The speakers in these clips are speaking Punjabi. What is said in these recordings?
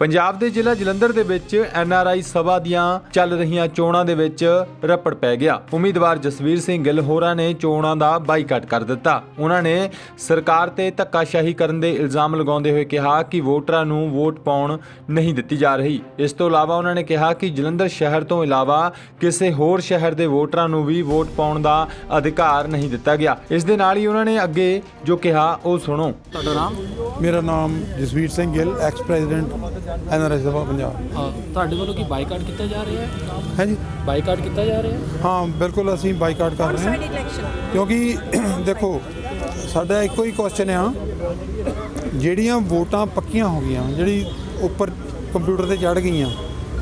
ਪੰਜਾਬ ਦੇ ਜ਼ਿਲ੍ਹਾ ਜਲੰਧਰ ਦੇ ਵਿੱਚ ਐਨਆਰਆਈ ਸਭਾ ਦੀਆਂ ਚੱਲ ਰਹੀਆਂ ਚੋਣਾਂ ਦੇ ਵਿੱਚ ਰੱਪੜ ਪੈ ਗਿਆ। ਉਮੀਦਵਾਰ ਜਸਵੀਰ ਸਿੰਘ ਗਿੱਲ ਹੋਰਾਂ ਨੇ ਚੋਣਾਂ ਦਾ ਬਾਈਕਾਟ ਕਰ ਦਿੱਤਾ। ਉਹਨਾਂ ਨੇ ਸਰਕਾਰ ਤੇ ਧੱਕਾਸ਼ਾਹੀ ਕਰਨ ਦੇ ਇਲਜ਼ਾਮ ਲਗਾਉਂਦੇ ਹੋਏ ਕਿਹਾ ਕਿ ਵੋਟਰਾਂ ਨੂੰ ਵੋਟ ਪਾਉਣ ਨਹੀਂ ਦਿੱਤੀ ਜਾ ਰਹੀ। ਇਸ ਤੋਂ ਇਲਾਵਾ ਉਹਨਾਂ ਨੇ ਕਿਹਾ ਕਿ ਜਲੰਧਰ ਸ਼ਹਿਰ ਤੋਂ ਇਲਾਵਾ ਕਿਸੇ ਹੋਰ ਸ਼ਹਿਰ ਦੇ ਵੋਟਰਾਂ ਨੂੰ ਵੀ ਵੋਟ ਪਾਉਣ ਦਾ ਅਧਿਕਾਰ ਨਹੀਂ ਦਿੱਤਾ ਗਿਆ। ਇਸ ਦੇ ਨਾਲ ਹੀ ਉਹਨਾਂ ਨੇ ਅੱਗੇ ਜੋ ਕਿਹਾ ਉਹ ਸੁਣੋ। ਤੁਹਾਡਾ ਨਾਮ? ਮੇਰਾ ਨਾਮ Jasvir Singh Gill ex president NRS ਸਭਾ ਪੰਜਾਬ। ਅ, ਤੁਹਾਡੇ ਵੱਲੋਂ ਕੀ ਬਾਈਕਾਟ ਕੀਤਾ ਜਾ ਰਿਹਾ ਹੈ? ਹੈ ਜੀ ਬਾਈਕਾਟ ਕੀਤਾ ਜਾ ਰਿਹਾ ਹੈ? ਹਾਂ ਬਿਲਕੁਲ ਅਸੀਂ ਬਾਈਕਾਟ ਕਰ ਰਹੇ ਹਾਂ। ਕਿਉਂਕਿ ਦੇਖੋ ਸਾਡਾ ਇੱਕੋ ਹੀ ਕੁਐਸਚਨ ਆ। ਜਿਹੜੀਆਂ ਵੋਟਾਂ ਪੱਕੀਆਂ ਹੋ ਗਈਆਂ ਜਿਹੜੀ ਉੱਪਰ ਕੰਪਿਊਟਰ ਤੇ ਚੜ ਗਈਆਂ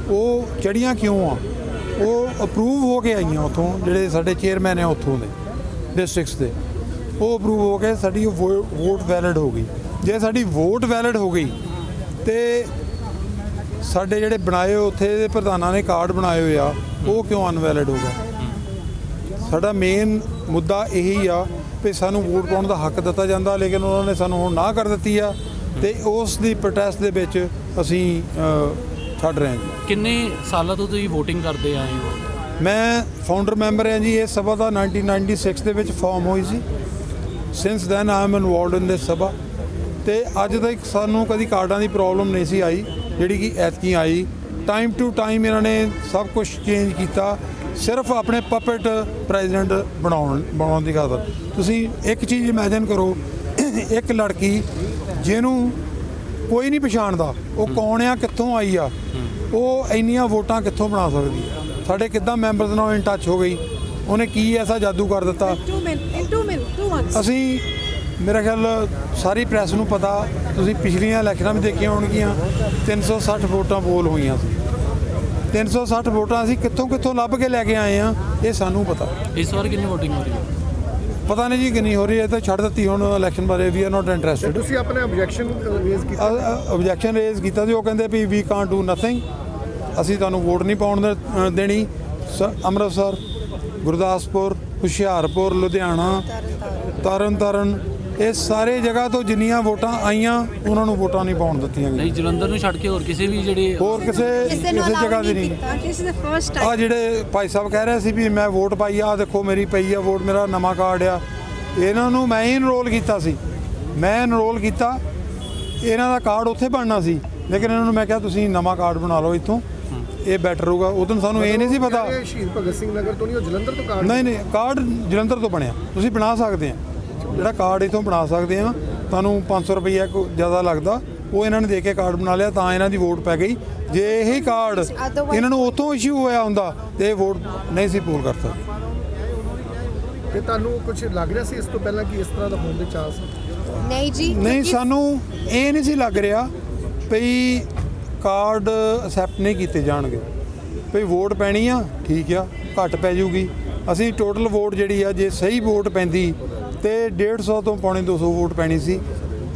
ਉਹ ਚੜੀਆਂ ਕਿਉਂ ਆ? ਉਹ ਅਪਰੂਵ ਹੋ ਕੇ ਆਈਆਂ ਉਥੋਂ ਜਿਹੜੇ ਸਾਡੇ ਚੇਅਰਮੈਨ ਆ ਉਥੋਂ ਦੇ ਡਿਸਟ੍ਰਿਕਟਸ ਦੇ। ਉਹ ਅਪਰੂਵ ਹੋ ਕੇ ਸਾਡੀ ਵੋਟ ਵੈਲਿਡ ਹੋ ਗਈ। ਜੇ ਸਾਡੀ ਵੋਟ ਵੈਲਿਡ ਹੋ ਗਈ ਤੇ ਸਾਡੇ ਜਿਹੜੇ ਬਣਾਏ ਉੱਥੇ ਦੇ ਪ੍ਰਧਾਨਾਂ ਨੇ ਕਾਰਡ ਬਣਾਏ ਹੋਏ ਆ ਉਹ ਕਿਉਂ ਅਨਵੈਲਿਡ ਹੋ ਗਿਆ ਸਾਡਾ ਮੇਨ ਮੁੱਦਾ ਇਹੀ ਆ ਕਿ ਸਾਨੂੰ ਵੋਟ ਪਾਉਣ ਦਾ ਹੱਕ ਦਿੱਤਾ ਜਾਂਦਾ ਲੇਕਿਨ ਉਹਨਾਂ ਨੇ ਸਾਨੂੰ ਹੁਣ ਨਾ ਕਰ ਦਿੱਤੀ ਆ ਤੇ ਉਸ ਦੀ ਪ੍ਰੋਟੈਸਟ ਦੇ ਵਿੱਚ ਅਸੀਂ ਛੱਡ ਰਹੇ ਹਾਂ ਕਿੰਨੇ ਸਾਲਾਂ ਤੋਂ ਤੁਸੀਂ VOTING ਕਰਦੇ ਆਏ ਹੋ? ਮੈਂ ਫਾਊਂਡਰ ਮੈਂਬਰ ਹਾਂ ਜੀ ਇਸ ਸਭਾ ਦਾ 1996 ਦੇ ਵਿੱਚ ਫਾਰਮ ਹੋਈ ਸੀ। Since then I am involved in this ਸਭਾ। ਤੇ ਅੱਜ ਤੱਕ ਸਾਨੂੰ ਕਦੀ ਕਾਰਡਾਂ ਦੀ ਪ੍ਰੋਬਲਮ ਨਹੀਂ ਸੀ ਆਈ। ਜਿਹੜੀ ਕਿ ਐਤਕੀ ਆਈ ਟਾਈਮ ਟੂ ਟਾਈਮ ਇਹਨਾਂ ਨੇ ਸਭ ਕੁਝ ਚੇਂਜ ਕੀਤਾ। ਸਿਰਫ ਆਪਣੇ ਪਪਟ ਪ੍ਰੈਜ਼ੀਡੈਂਟ ਬਣਾਉਣ ਬਣਾਉਣ ਦੀ ਖਾਤਰ। ਤੁਸੀਂ ਇੱਕ ਚੀਜ਼ ਇਮੇਜਿਨ ਕਰੋ ਇੱਕ ਲੜਕੀ ਜਿਹਨੂੰ ਕੋਈ ਨਹੀਂ ਪਛਾਣਦਾ ਉਹ ਕੌਣ ਆ ਕਿੱਥੋਂ ਆਈ ਆ ਉਹ ਇੰਨੀਆਂ ਵੋਟਾਂ ਕਿੱਥੋਂ ਬਣਾ ਸਕਦੀ ਆ? ਸਾਡੇ ਕਿੱਦਾਂ ਮੈਂਬਰਸ ਨਾਲ ਇਨ ਟੱਚ ਹੋ ਗਈ? ਉਹਨੇ ਕੀ ਐਸਾ ਜਾਦੂ ਕਰ ਦਿੱਤਾ? ਅਸੀਂ ਮੇਰਾ ਖਿਆਲ ਸਾਰੀ ਪ੍ਰੈਸ ਨੂੰ ਪਤਾ ਤੁਸੀਂ ਪਿਛਲੀਆਂ ਇਲੈਕਸ਼ਨਾਂ ਵੀ ਦੇਖੀਆਂ ਹੋਣਗੀਆਂ 360 ਵੋਟਾਂ ਪੋਲ ਹੋਈਆਂ ਸੀ। 360 ਵੋਟਾਂ ਅਸੀਂ ਕਿੱਥੋਂ ਕਿੱਥੋਂ ਲੱਭ ਕੇ ਲੈ ਕੇ ਆਏ ਆ ਇਹ ਸਾਨੂੰ ਪਤਾ। ਇਸ ਵਾਰ ਕਿੰਨੀ VOTING ਹੋ ਰਹੀ ਹੈ? ਪਤਾ ਨਹੀਂ ਜੀ ਕਿੰਨੀ ਹੋ ਰਹੀ ਹੈ ਤਾਂ ਛੱਡ ਦਿੱਤੀ ਹੁਣ ਇਲੈਕਸ਼ਨ ਬਾਰੇ ਵੀ ਆਰ ਨਾਟ ਇੰਟਰਸਟਿਡ ਤੁਸੀਂ ਆਪਣੇ ਆਬਜੈਕਸ਼ਨ ਰੇਜ਼ ਕੀਤਾ? ਆਬਜੈਕਸ਼ਨ ਰੇਜ਼ ਕੀਤਾ ਸੀ ਉਹ ਕਹਿੰਦੇ ਵੀ ਵੀ ਕਾਂਟ ਡੂ ਨਥਿੰਗ ਅਸੀਂ ਤੁਹਾਨੂੰ ਵੋਟ ਨਹੀਂ ਪਾਉਣ ਦੇਣੀ। ਸ- ਅੰਮ੍ਰਿਤਸਰ ਗੁਰਦਾਸਪੁਰ ਹੁਸ਼ਿਆਰਪੁਰ ਲੁਧਿਆਣਾ ਤਰਨਤਾਰਨ ਇਹ ਸਾਰੇ ਜਗ੍ਹਾ ਤੋਂ ਜਿੰਨੀਆਂ ਵੋਟਾਂ ਆਈਆਂ ਉਹਨਾਂ ਨੂੰ ਵੋਟਾਂ ਨਹੀਂ ਪਾਉਣ ਦਿੱਤੀਆਂ ਗਈਆਂ। ਨਹੀਂ ਜਲੰਧਰ ਨੂੰ ਛੱਡ ਕੇ ਹੋਰ ਕਿਸੇ ਵੀ ਜਿਹੜੇ ਹੋਰ ਕਿਸੇ ਕਿਸੇ ਨੂੰ ਜਗ੍ਹਾ ਦੀ ਨਹੀਂ ਕੀਤਾ ਆ ਜਿਹੜੇ ਭਾਈ ਸਾਹਿਬ ਕਹਿ ਰਹੇ ਸੀ ਵੀ ਮੈਂ ਵੋਟ ਪਾਈ ਆ ਆਹ ਦੇਖੋ ਮੇਰੀ ਪਈ ਆ ਵੋਟ ਮੇਰਾ ਨਵਾਂ ਕਾਰਡ ਆ। ਇਹਨਾਂ ਨੂੰ ਮੈਂ ਹੀ ਇਨਰੋਲ ਕੀਤਾ ਸੀ। ਮੈਂ ਇਨਰੋਲ ਕੀਤਾ। ਇਹਨਾਂ ਦਾ ਕਾਰਡ ਉੱਥੇ ਬਣਨਾ ਸੀ। ਲੇਕਿਨ ਇਹਨਾਂ ਨੂੰ ਮੈਂ ਕਿਹਾ ਤੁਸੀਂ ਨਵਾਂ ਕਾਰਡ ਬਣਾ ਲਓ ਇੱਥੋਂ। ਇਹ ਬੈਟਰ ਹੋਊਗਾ। ਉਦੋਂ ਸਾਨੂੰ ਇਹ ਨਹੀਂ ਸੀ ਪਤਾ। ਸ਼ਹੀਦ ਭਗਤ ਸਿੰਘ ਨਗਰ ਤੋਂ ਨਹੀਂ ਉਹ ਜਲੰਧਰ ਤੋਂ ਕਾਰਡ ਨਹੀਂ ਨਹੀਂ ਕਾਰਡ ਜਲੰਧਰ ਤੋਂ ਬਣਿਆ। ਤੁਸੀਂ ਬਣਾ ਸਕਦੇ ਆ। ਜਿਹੜਾ ਕਾਰਡ ਇਥੋਂ ਬਣਾ ਸਕਦੇ ਆ ਤੁਹਾਨੂੰ 500 ਰੁਪਈਆ ਕੋ ਜ਼ਿਆਦਾ ਲੱਗਦਾ ਉਹ ਇਹਨਾਂ ਨੇ ਦੇ ਕੇ ਕਾਰਡ ਬਣਾ ਲਿਆ ਤਾਂ ਇਹਨਾਂ ਦੀ ਵੋਟ ਪੈ ਗਈ। ਜੇ ਇਹੀ ਕਾਰਡ ਇਹਨਾਂ ਨੂੰ ਉੱਥੋਂ ਇਸ਼ੂ ਹੋਇਆ ਹੁੰਦਾ ਤੇ ਇਹ ਵੋਟ ਨਹੀਂ ਸੀ ਪੂਲ ਕਰਤਾ। ਤੇ ਤੁਹਾਨੂੰ ਕੁਝ ਲੱਗ ਰਿਹਾ ਸੀ ਇਸ ਤੋਂ ਪਹਿਲਾਂ ਕਿ ਇਸ ਤਰ੍ਹਾਂ ਦਾ ਹੋਣ ਦੇ ਚਾਂਸ? ਨਹੀਂ ਜੀ ਨਹੀਂ ਸਾਨੂੰ ਇਹ ਨਹੀਂ ਸੀ ਲੱਗ ਰਿਹਾ ਵੀ ਕਾਰਡ ਅਸੈਪਟ ਨਹੀਂ ਕੀਤੇ ਜਾਣਗੇ। ਵੀ ਵੋਟ ਪੈਣੀ ਆ ਠੀਕ ਆ ਘੱਟ ਪੈ ਜੂਗੀ। ਅਸੀਂ ਟੋਟਲ ਵੋਟ ਜਿਹੜੀ ਆ ਜੇ ਸਹੀ ਵੋਟ ਪੈਂਦੀ ਤੇ 150 ਤੋਂ ਪੌਣੇ 200 ਵੋਟ ਪੈਣੀ ਸੀ।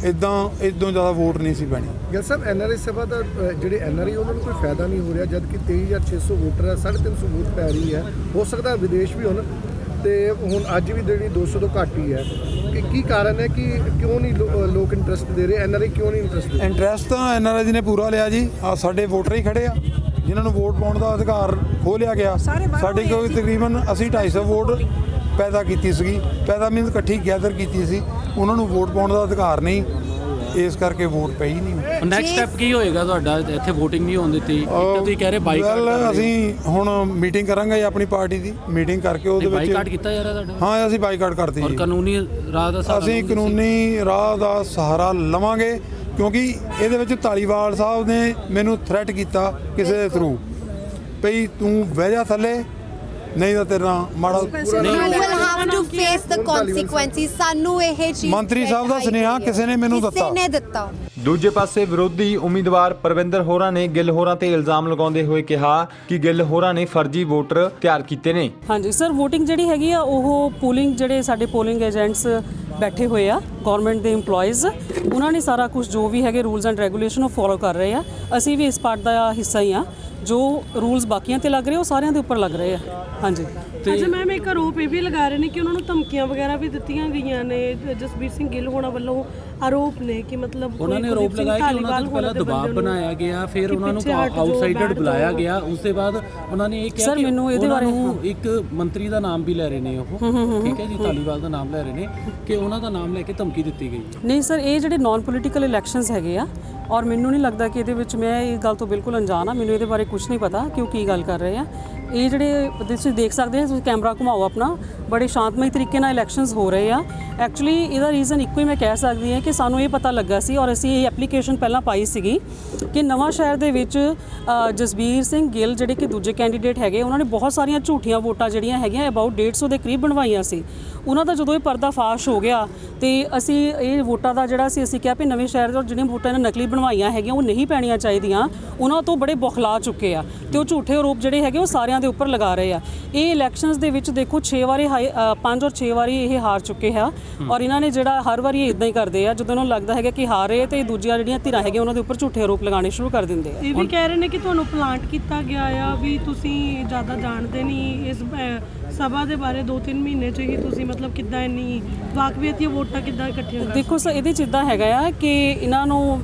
ਇਦਾਂ ਇਦੋਂ ਜ਼ਿਆਦਾ ਵੋਟ ਨਹੀਂ ਸੀ ਪੈਣੀ। ਗਿਲ ਸਾਹਿਬ ਐਨਆਰਆਈ ਸਭਾ ਦਾ ਜਿਹੜੇ ਐਨਆਰਆਈ ਉਹਨਾਂ ਨੂੰ ਕੋਈ ਫਾਇਦਾ ਨਹੀਂ ਹੋ ਰਿਹਾ ਜਦ ਕਿ 23600 ਵੋਟਰ ਹੈ 350 ਵੋਟ ਪੈ ਰਹੀ ਹੈ। ਹੋ ਸਕਦਾ ਵਿਦੇਸ਼ ਵੀ ਹੋਣ ਤੇ ਹੁਣ ਅੱਜ ਵੀ ਜਿਹੜੀ 200 ਤੋਂ ਘੱਟ ਹੀ ਹੈ। ਕਿ ਕੀ ਕਾਰਨ ਹੈ ਕਿ ਕਿਉਂ ਨਹੀਂ ਲੋਕ ਇੰਟਰਸਟ ਦੇ ਰਹੇ? ਐਨਆਰਆਈ ਕਿਉਂ ਨਹੀਂ ਇੰਟਰਸਟ ਦੇ? ਇੰਟਰਸਟ ਤਾਂ ਐਨਆਰਆਈ ਨੇ ਪੂਰਾ ਲਿਆ ਜੀ। ਆ ਸਾਡੇ ਵੋਟਰ ਹੀ ਖੜੇ ਆ ਜਿਨ੍ਹਾਂ ਨੂੰ ਵੋਟ ਪਾਉਣ ਦਾ ਅਧਿਕਾਰ ਖੋਹ ਲਿਆ ਗਿਆ। ਸਾਡੀ ਕੋਈ। ਤਕਰੀਬਨ ਅਸੀਂ 250 ਵੋਟ ਪੈਦਾ ਕੀਤੀ ਸੀਗੀ ਪੈਦਾ ਮੀਨਸ ਇਕੱਠੀ ਗੈਦਰ ਕੀਤੀ ਸੀ। ਉਹਨਾਂ ਨੂੰ ਵੋਟ ਪਾਉਣ ਦਾ ਅਧਿਕਾਰ ਨਹੀਂ ਇਸ ਕਰਕੇ ਵੋਟ ਪਈ ਨਹੀਂ। ਨੈਕਸਟ ਸਟੈਪ ਕੀ ਹੋਏਗਾ ਤੁਹਾਡਾ? ਇੱਥੇ VOTING ਨਹੀਂ ਹੋਣ ਦਿੱਤੀ। ਤੁਸੀਂ ਕਹਿ ਰਹੇ ਬਾਈਕਾਟ ਅਸੀਂ ਹੁਣ ਮੀਟਿੰਗ ਕਰਾਂਗੇ ਆਪਣੀ ਪਾਰਟੀ ਦੀ। ਮੀਟਿੰਗ ਕਰਕੇ ਉਹਦੇ ਬਾਈਕਾਟ ਵਿੱਚ ਕੀਤਾ ਜਾ ਰਿਹਾ ਤੁਹਾਡਾ? ਹਾਂ ਅਸੀਂ ਬਾਈਕਾਟ ਕਰਤੀ ਔਰ ਜੀ। ਕਾਨੂੰਨੀ ਰਾਹ ਦਾ ਸਹਾਰਾ ਅਸੀਂ? ਕਾਨੂੰਨੀ ਰਾਹ ਦਾ ਸਹਾਰਾ ਲਵਾਂਗੇ ਕਿਉਂਕਿ ਇਹਦੇ ਵਿੱਚ ਧਾਲੀਵਾਲ ਸਾਹਿਬ ਨੇ ਮੈਨੂੰ ਥ੍ਰੈਟ ਕੀਤਾ ਕਿਸੇ ਦੇ ਥਰੂ ਭਈ ਤੂੰ ਬਹਿ ਜਾ ਥੱਲੇ ਨਹੀਂ ਤਾਂ ਤੇਰਾ ਮਾੜਾ will have to face the consequences ਸਾਨੂੰ ਇਹ ਚੀਜ਼ ਮੰਤਰੀ ਸਾਹਿਬ ਦਾ ਸੁਨੇਹਾ ਕਿਸੇ ਨੇ ਮੈਨੂੰ ਦਿੱਤਾ। ਕਿਸੇ ਨੇ ਦਿੱਤਾ। ਦੂਜੇ ਪਾਸੇ ਵਿਰੋਧੀ ਉਮੀਦਵਾਰ ਪ੍ਰਵਿੰਦਰ ਹੋਰਾਂ ਨੇ ਗਿੱਲ ਹੋਰਾਂ ਤੇ ਇਲਜ਼ਾਮ ਲਗਾਉਂਦੇ ਹੋਏ ਕਿਹਾ ਕਿ ਗਿੱਲ ਹੋਰਾਂ ਨੇ ਫਰਜ਼ੀ ਵੋਟਰ ਤਿਆਰ ਕੀਤੇ ਨੇ। ਹਾਂਜੀ ਸਰ VOTING ਜਿਹੜੀ ਹੈਗੀ ਆ ਉਹ ਪੋਲਿੰਗ ਜਿਹੜੇ ਸਾਡੇ ਪੋਲਿੰਗ ਏਜੰਟਸ ਬੈਠੇ ਹੋਏ ਆ ਗਵਰਨਮੈਂਟ ਦੇ EMPLOYEES ਉਹਨਾਂ ਨੇ ਸਾਰਾ ਕੁਝ ਜੋ ਵੀ ਹੈਗੇ ਰੂਲਸ ਐਂਡ ਰੈਗੂਲੇਸ਼ਨ ਉਹ ਫੋਲੋ ਕਰ ਰਹੇ ਆ। ਅਸੀਂ ਵੀ ਇਸ ਪਾਰਟ ਦਾ ਹਿੱਸਾ ਹੀ ਆ। ਜੋ ਰੂਲਸ ਬਾਕੀਆਂ ਤੇ ਲੱਗ ਰਹੇ ਉਹ ਸਾਰਿਆਂ ਦੇ ਉੱਪਰ ਲੱਗ ਰਹੇ ਆ। ਹਾਂਜੀ। ਅੱਛਾ ਮੈਮ ਇੱਕ ਆਰੋਪ ਇਹ ਵੀ ਲਗਾ ਰਹੇ ਨੇ ਕਿ ਉਹਨਾਂ ਨੂੰ ਧਮਕੀਆਂ ਵਗੈਰਾ ਵੀ ਦਿੱਤੀਆਂ ਗਈਆਂ ਨੇ। ਜਸਬੀਰ ਸਿੰਘ ਗਿੱਲ ਹੋਣਾ ਵੱਲੋਂ ਆਰੋਪ ਨੇ ਕਿ ਮਤਲਬ ਉਹਨਾਂ ਨੇ ਆਰੋਪ ਲਗਾਇਆ ਕਿ ਉਹਨਾਂ ਤੇ ਪਹਿਲਾਂ ਦਬਾਅ ਨੂੰ ਬਣਾਇਆ ਗਿਆ ਫਿਰ ਉਹਨਾਂ ਨੂੰ ਆਊਟਸਾਈਡਰ ਬੁਲਾਇਆ। ਗਿਆ। ਉਸ ਤੋਂ ਬਾਅਦ ਉਹਨਾਂ ਨੇ ਇਹ ਕਿਹਾ ਕਿ ਮੈਨੂੰ ਇਹਦੇ ਬਾਰੇ- ਨੂੰ ਇੱਕ ਮੰਤਰੀ ਦਾ ਨਾਮ ਵੀ ਲੈ ਰਹੇ ਨੇ ਉਹ। ਠੀਕ ਹੈ ਜੀ ਧਾਲੀਵਾਲ ਦਾ ਨਾਮ ਲੈ ਰਹੇ ਨੇ ਕਿ ਉਹਨਾਂ ਦਾ ਨਾਮ ਲੈ ਕੇ ਧਮਕੀ ਦਿੱਤੀ ਗਈ ਹੈ। ਨਹੀਂ ਸਰ ਇਹ ਜਿਹੜੇ ਨਾਨ ਪੋਲੀਟੀਕਲ ਇਲੈਕਸ਼ਨਸ ਹੈਗੇ ਆ ਔਰ ਮੈਨੂੰ ਨਹੀਂ ਲੱਗਦਾ ਕਿ ਇਹਦੇ ਵਿੱਚ ਮੈਂ ਇਹ ਗੱਲ ਤੋਂ ਬਿਲਕੁਲ ਅਣਜਾਣ ਆ। ਮੈਨੂੰ ਇਹਦੇ ਬਾਰੇ ਕੁਝ ਨਹੀਂ ਪਤਾ ਕਿ ਉਹ ਕੀ ਗੱਲ ਕਰ ਰਹੇ ਆ। ਇਹ ਜਿਹੜੇ ਤੁਸੀਂ ਦੇਖ ਸਕਦੇ ਹੋ, ਤੁਸੀਂ ਕੈਮਰਾ ਘੁਮਾਓ ਆਪਣਾ। ਬੜੇ ਸ਼ਾਂਤਮਈ ਤਰੀਕੇ ਨਾਲ ਇਲੈਕਸ਼ਨਸ ਹੋ ਰਹੇ ਆ। ਐਕਚੁਅਲੀ ਇਹਦਾ ਰੀਜ਼ਨ ਇੱਕੋ ਹੀ ਮੈਂ ਕਹਿ ਸਕਦੀ ਹਾਂ ਕਿ ਸਾਨੂੰ ਇਹ ਪਤਾ ਲੱਗਾ ਸੀ ਔਰ ਅਸੀਂ ਇਹ ਐਪਲੀਕੇਸ਼ਨ ਪਹਿਲਾਂ ਪਾਈ ਸੀਗੀ ਕਿ ਨਵਾਂ ਸ਼ਹਿਰ ਦੇ ਵਿੱਚ ਜਸਬੀਰ ਸਿੰਘ ਗਿੱਲ ਜਿਹੜੇ ਕਿ ਦੂਜੇ ਕੈਂਡੀਡੇਟ ਹੈਗੇ, ਉਹਨਾਂ ਨੇ ਬਹੁਤ ਸਾਰੀਆਂ ਝੂਠੀਆਂ ਵੋਟਾਂ ਜਿਹੜੀਆਂ ਹੈਗੀਆਂ ਅਬਾਊਟ 150 ਦੇ ਕਰੀਬ ਬਣਵਾਈਆਂ ਸੀ। ਉਹਨਾਂ ਦਾ ਜਦੋਂ ਇਹ ਪਰਦਾਫਾਸ਼ ਹੋ ਗਿਆ ਤੇ ਅਸੀਂ ਇਹ ਵੋਟਾਂ ਦਾ ਜਿਹੜਾ ਸੀ, ਅਸੀਂ ਕਿਹਾ ਵੀ ਨਵੇਂ ਸ਼ਹਿਰ ਦੇ ਜਿਹੜੀਆਂ ਵੋਟਾਂ ਇਹਨਾਂ ਨਕਲੀ ਬਣਵਾਈਆਂ ਹੈਗੀਆਂ, ਉਹ ਨਹੀਂ ਪੈਣੀਆਂ ਚਾਹੀਦੀਆਂ, ਉਹਨਾਂ ਤੋਂ ਬੜੇ ਬੁਖਲਾ ਚੁੱਕੇ ਆ। ਤੇ ਉਹ ਝੂਠੇ ਆਰੋਪ ਜਿਹੜੇ ਹੈਗੇ, ਉਹ ਸਾਰਿਆਂ ਦੇ ਉੱਪਰ ਲਗਾ ਰਹੇ ਆ। ਇਹ ਇਲੈਕਸ਼ਨਸ ਦੇ ਵਿੱਚ ਦੇਖੋ 6 ਵਾਰੀ ਹਾਈ- ਅ, ਪੰਜ ਔਰ 6 ਵਾਰੀ ਇਹ ਹਾਰ ਚੁੱਕੇ ਆ। ਔਰ ਇਹਨਾਂ ਨੇ ਜਿਹੜਾ ਹਰ ਵਾਰੀ ਇਦਾਂ ਹੀ ਕਰਦੇ ਆ ਜਦੋਂ ਇਹਨਾਂ ਨੂੰ ਲੱਗਦਾ ਹੈਗਾ ਕਿ ਹਾਰ ਰਹੇ ਤੇ ਦੂਜੀਆਂ ਜਿਹੜੀਆਂ ਧਿਰਾਂ ਹੈਗੀਆਂ ਉਹਨਾਂ ਦੇ ਉੱਪਰ ਝੂਠੇ ਆਰੋਪ ਲਗਾਉਣੇ ਸ਼ੁਰੂ ਕਰ ਦਿੰਦੇ ਆ। ਇਹ ਵੀ ਕਹਿ ਰਹੇ ਨੇ ਕਿ ਤੁਹਾਨੂੰ ਪਲਾਂਟ ਕੀਤਾ ਗਿਆ ਆ ਵੀ ਤੁਸੀਂ ਜ਼ਿਆਦਾ ਜਾਣਦੇ ਨਹੀਂ ਇਸ ਸਭਾ ਦੇ ਬਾਰੇ 2-3 ਮਹੀਨੇ ਚ ਹੀ ਤੁਸੀਂ ਮਤਲਬ ਕਿੱਦਾਂ ਇੰਨੀ ਵਾਕਵੀਅਤ ਦੀਆਂ ਵੋਟਾਂ ਕਿੱਦਾਂ ਇਕੱਠੀਆਂ ਕਰ ਦੇਖੋ ਸਰ ਇਹਦੇ ਚ ਇਦਾਂ ਹੈਗਾ ਆ ਕਿ ਇਹਨਾਂ ਨੂੰ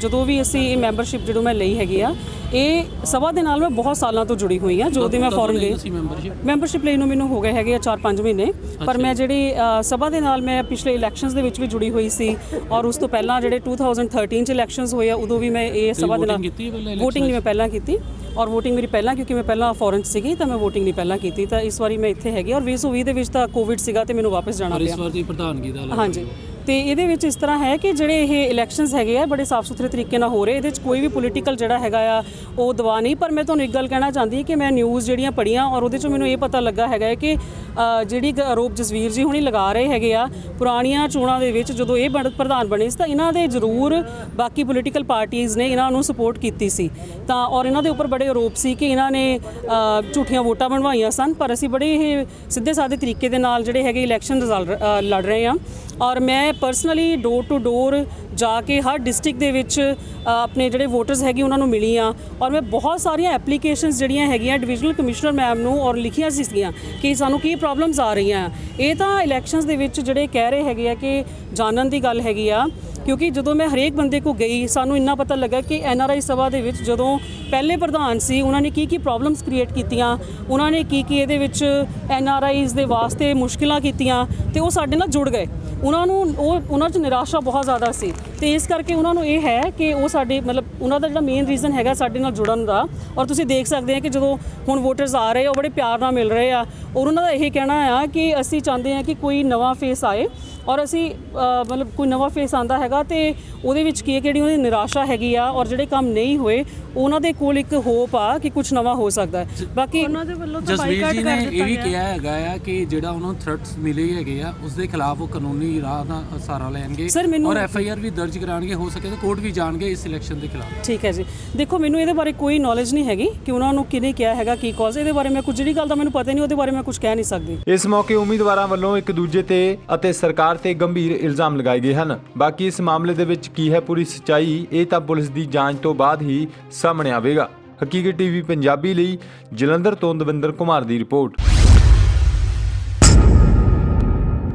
ਜਦੋਂ ਵੀ ਅਸੀਂ ਇਹ ਮੈਂਬਰਸ਼ਿਪ ਜਦੋਂ ਮੈਂ ਲਈ ਹੈਗੀ ਆ ਇਹ ਸਭਾ ਦੇ ਨਾਲ ਮੈਂ ਬਹੁਤ ਸਾਲਾਂ ਤੋਂ ਜੁੜੀ ਹੋਈ ਆ ਜਦੋਂ ਦੀ ਮੈਂ ਫੋਰਨ ਗਈ ਸੀ ਮੈਂਬਰਸ਼ਿਪ ਲਈ ਨੂੰ ਮੈਨੂੰ ਹੋ ਗਏ ਹੈਗੇ ਆ 4-5 ਮਹੀਨੇ। ਪਰ ਮੈਂ ਜਿਹੜੀ ਸਭਾ ਦੇ ਨਾਲ ਮੈਂ ਪਿਛਲੇ ਇਲੈਕਸ਼ਨਸ ਦੇ ਵਿੱਚ ਵੀ ਜੁੜੀ ਹੋਈ ਸੀ ਔਰ ਉਸ ਤੋਂ ਪਹਿਲਾਂ ਜਿਹੜੇ 2013 ਚ ਇਲੈਕਸ਼ਨਸ ਹੋਏ ਆ ਉਦੋਂ ਵੀ ਮੈਂ ਇਹ ਸਭਾ ਦੇ ਨਾਲ VOTING ਨਹੀਂ ਮੈਂ ਪਹਿਲਾਂ ਕੀਤੀ ਔਰ VOTING ਮੇਰੀ ਪਹਿਲਾਂ ਕਿਉਂਕਿ ਮੈਂ ਪਹਿਲਾਂ ਫੋਰਨ 'ਚ ਸੀਗੀ ਤਾਂ ਮੈਂ VOTING ਨਹੀਂ ਪਹਿਲਾਂ ਕੀਤੀ। ਤਾਂ ਇਸ ਵਾਰੀ ਮੈਂ ਇੱਥੇ ਹੈਗੀ ਔਰ 2020 ਦੇ ਵਿੱਚ ਤਾਂ ਕੋਵਿਡ ਸੀਗਾ ਤੇ ਮੈਨੂੰ ਵਾਪਸ ਜਾਣਾ ਔਰ ਪਿਆ। ਇਸ ਵਾਰ ਦੀ ਪ੍ਰਧਾਨਗੀ ਦਾ ਹਾਂਜੀ। ਤੇ ਇਹਦੇ ਵਿੱਚ ਇਸ ਤਰ੍ਹਾਂ ਹੈ ਕਿ ਜਿਹੜੇ ਇਹ ਇਲੈਕਸ਼ਨਸ ਹੈਗੇ ਆ, ਬੜੇ ਸਾਫ਼ ਸੁਥਰੇ ਤਰੀਕੇ ਨਾਲ ਹੋ ਰਹੇ ਇਹਦੇ ਵਿੱਚ ਕੋਈ ਵੀ ਪੋਲੀਟੀਕਲ ਜਿਹੜਾ ਹੈਗਾ ਆ, ਉਹ ਦਵਾ ਨਹੀਂ। ਪਰ ਮੈਂ ਤੁਹਾਨੂੰ ਇੱਕ ਗੱਲ ਕਹਿਣਾ ਚਾਹੁੰਦੀ ਹਾਂ ਕਿ ਮੈਂ ਨਿਊਜ਼ ਜਿਹੜੀਆਂ ਪੜੀਆਂ ਔਰ ਉਹਦੇ ਚੋਂ ਮੈਨੂੰ ਇਹ ਪਤਾ ਲੱਗਾ ਹੈਗਾ ਕਿ ਜਿਹੜੀ ਗ- ਆਰੋਪ ਜਸਵੀਰ ਜੀ ਹੁਣੀ ਲਗਾ ਰਹੇ ਹੈਗੇ ਆ, ਪੁਰਾਣੀਆਂ ਚੋਣਾਂ ਦੇ ਵਿੱਚ ਜਦੋਂ ਇਹ ਬਣ- ਪ੍ਰਧਾਨ ਬਣੇ ਸੀ ਤਾਂ ਇਹਨਾਂ ਦੇ ਜ਼ਰੂਰ ਬਾਕੀ ਪੋਲੀਟੀਕਲ ਪਾਰਟੀਆਂ ਨੇ ਇਹਨਾਂ ਨੂੰ ਸਪੋਰਟ ਕੀਤੀ ਸੀ। ਤਾਂ ਔਰ ਇਹਨਾਂ ਦੇ ਉੱਪਰ ਬੜੇ ਆਰੋਪ ਸੀ ਕਿ ਇਹਨਾਂ ਨੇ ਝੂਠੀਆਂ ਵੋਟਾਂ ਬਣਵਾਈਆਂ ਸਨ। ਪਰ ਅਸੀਂ ਬੜੇ ਇਹ ਸਿੱਧੇ ਸਾਦੇ ਤਰੀਕੇ ਦੇ ਨਾਲ ਜਿਹੜੇ ਹੈਗੇ ਇਲੈਕਸ਼ਨ ਰਿਜ਼ਲਟ ਲੜ ਰਹੇ ਆ ਔਰ ਮੈਂ ਪਰਸਨਲੀ ਡੋਰ ਟੂ ਡੋਰ ਜਾ ਕੇ ਹਰ ਡਿਸਟ੍ਰਿਕਟ ਦੇ ਵਿੱਚ ਆਪਣੇ ਜਿਹੜੇ ਵੋਟਰਸ ਹੈਗੇ ਉਹਨਾਂ ਨੂੰ ਮਿਲੀ ਆ। ਔਰ ਮੈਂ ਬਹੁਤ ਸਾਰੀਆਂ ਐਪਲੀਕੇਸ਼ਨਸ ਜਿਹੜੀਆਂ ਹੈਗੀਆਂ ਡਿਵੀਜ਼ਨਲ ਕਮਿਸ਼ਨਰ ਮੈਮ ਨੂੰ ਔਰ ਲਿਖੀਆਂ ਸੀਗੀਆਂ ਕਿ ਸਾਨੂੰ ਕੀ ਪ੍ਰੋਬਲਮਸ ਆ ਰਹੀਆਂ। ਇਹ ਤਾਂ ਇਲੈਕਸ਼ਨਸ ਦੇ ਵਿੱਚ ਜਿਹੜੇ ਕਹਿ ਰਹੇ ਹੈਗੇ ਆ ਕਿ ਜਾਣਨ ਦੀ ਗੱਲ ਹੈਗੀ ਆ, ਕਿਉਂਕਿ ਜਦੋਂ ਮੈਂ ਹਰੇਕ ਬੰਦੇ ਕੋ ਗਈ, ਸਾਨੂੰ ਇੰਨਾ ਪਤਾ ਲੱਗਾ ਕਿ ਐਨ ਆਰ ਆਈ ਸਭਾ ਦੇ ਵਿੱਚ ਜਦੋਂ ਪਹਿਲੇ ਪ੍ਰਧਾਨ ਸੀ, ਉਹਨਾਂ ਨੇ ਕੀ ਕੀ ਪ੍ਰੋਬਲਮਸ ਕ੍ਰੀਏਟ ਕੀਤੀਆਂ, ਉਹਨਾਂ ਨੇ ਕੀ ਕੀ ਇਹਦੇ ਵਿੱਚ ਐਨ ਆਰ ਆਈਜ਼ ਦੇ ਵਾਸਤੇ ਮੁਸ਼ਕਿਲਾਂ ਕੀਤੀਆਂ ਤੇ ਉਹ ਸਾਡੇ ਨਾਲ ਜੁੜ ਗਏ। ਉਹਨਾਂ ਨੂੰ, ਉਹ, ਉਹਨਾਂ 'ਚ ਨਿਰਾਸ਼ਾ ਬਹੁਤ ਜ਼ਿਆਦਾ ਸੀ। ਤੇ ਇਸ ਕਰਕੇ ਉਹਨਾਂ ਨੂੰ ਇਹ ਹੈ ਕਿ ਉਹ ਸਾਡੇ, ਮਤਲਬ ਉਹਨਾਂ ਦਾ ਜਿਹੜਾ ਮੇਨ ਰੀਜ਼ਨ ਹੈਗਾ ਸਾਡੇ ਨਾਲ ਜੁੜਨ ਦਾ। ਔਰ ਤੁਸੀਂ ਦੇਖ ਸਕਦੇ ਆ ਕਿ ਜਦੋਂ ਹੁਣ ਵੋਟਰਸ ਆ ਰਹੇ ਆ, ਉਹ ਬੜੇ ਪਿਆਰ ਨਾਲ ਮਿਲ ਰਹੇ ਆ। ਔਰ ਉਹਨਾਂ ਦਾ ਇਹ ਕਹਿਣਾ ਆ ਕਿ ਅਸੀਂ ਚਾਹੁੰਦੇ ਆ ਕਿ ਕੋਈ ਨਵਾਂ ਫੇਸ ਆਏ। ਔਰ ਅਸੀਂ ਮਤਲਬ ਕੋਈ ਨਵਾਂ ਫੇਸ ਆਂਦਾ ਹੈਗਾ ਤੇ ਉਹਦੇ ਵਿੱਚ ਕੀ ਹੈ ਕਿਹੜੀ ਉਹਦੀ ਨਿਰਾਸ਼ਾ ਹੈਗੀ ਆ ਔਰ ਜਿਹੜੇ ਕੰਮ ਨਹੀਂ ਹੋਏ ਉਹਨਾਂ ਦੇ ਕੋਲ ਇੱਕ ਹੋਪ ਆ ਕਿ ਕੁਝ ਨਵਾਂ ਹੋ ਸਕਦਾ ਹੈ। ਬਾਕੀ ਉਹਨਾਂ ਦੇ ਵੱਲੋਂ ਤਾਂ ਜਸਵੀਰ ਬਾਈਕਾਟ ਜੀ ਕਰ ਨੇ ਦਿੱਤਾ ਇਹ ਵੀ ਗਿਆ। ਕਿਹਾ ਹੈਗਾ ਆ ਕਿ ਜਿਹੜਾ ਉਹਨਾਂ ਨੂੰ ਥ੍ਰੈਟਸ ਮਿਲੇ ਹੈਗੇ ਆ ਉਸ ਦੇ ਖਿਲਾਫ ਉਹ ਕਾਨੂੰਨੀ ਰਾਹ ਦਾ ਸਹਾਰਾ ਲੈਣਗੇ ਔਰ ਐਫ ਆਈ ਆਰ ਵੀ ਦਰਜ ਕਰਾਣਗੇ ਹੋ ਸਕੇ ਤਾਂ ਕੋਰਟ ਵੀ ਜਾਣਗੇ ਇਸ ਇਲੈਕਸ਼ਨ ਦੇ ਖਿਲਾਫ। ਠੀਕ ਹੈ ਜੀ। ਦੇਖੋ ਮੈਨੂੰ ਇਹਦੇ ਬਾਰੇ ਕੋਈ ਨੌਲੇਜ ਨਹੀਂ ਹੈਗੀ ਕਿ ਉਹਨਾਂ ਨੂੰ ਕਿਹਨੇ ਕਿਹਾ ਹੈਗਾ ਕੀ ਕਾਜ਼ ਇਹਦੇ ਬਾਰੇ ਮੈਂ ਕੁਝ ਜਿਹੜੀ ਗੱਲ ਦਾ ਮੈਨੂੰ ਪਤਾ ਨਹੀਂ ਉਹਦੇ ਬਾਰੇ ਮੈਂ ਕੁਝ ਕਹਿ ਨਹੀਂ ਸਕਦੀ। ਇਸ ਮੌਕੇ ਉਮੀਦਵਾਰਾਂ ਵੱਲੋਂ ਇੱਕ ਦੂਜੇ ਤੇ ਅਤੇ ਸਰਕਾਰ ਤੇ ਗੰਭੀਰ ਇਲਜ਼ਾਮ ਲਗਾਏ ਗਏ ਹਨ। ਬਾਕੀ ਇਸ ਮਾਮਲੇ ਦੇ ਵਿੱਚ ਕੀ ਹੈ ਪੂਰੀ ਸਚਾਈ, ਇਹ ਤਾਂ ਪੁਲਿਸ ਦੀ ਜਾਂਚ ਤੋਂ ਬਾਅਦ ਹੀ ਸਾਹਮਣੇ ਆਵੇਗਾ। ਹਕੀਕਤ ਟੀਵੀ ਪੰਜਾਬੀ ਲਈ ਜਲੰਧਰ ਤੋਂ ਦਵਿੰਦਰ ਕੁਮਾਰ ਦੀ ਰਿਪੋਰਟ।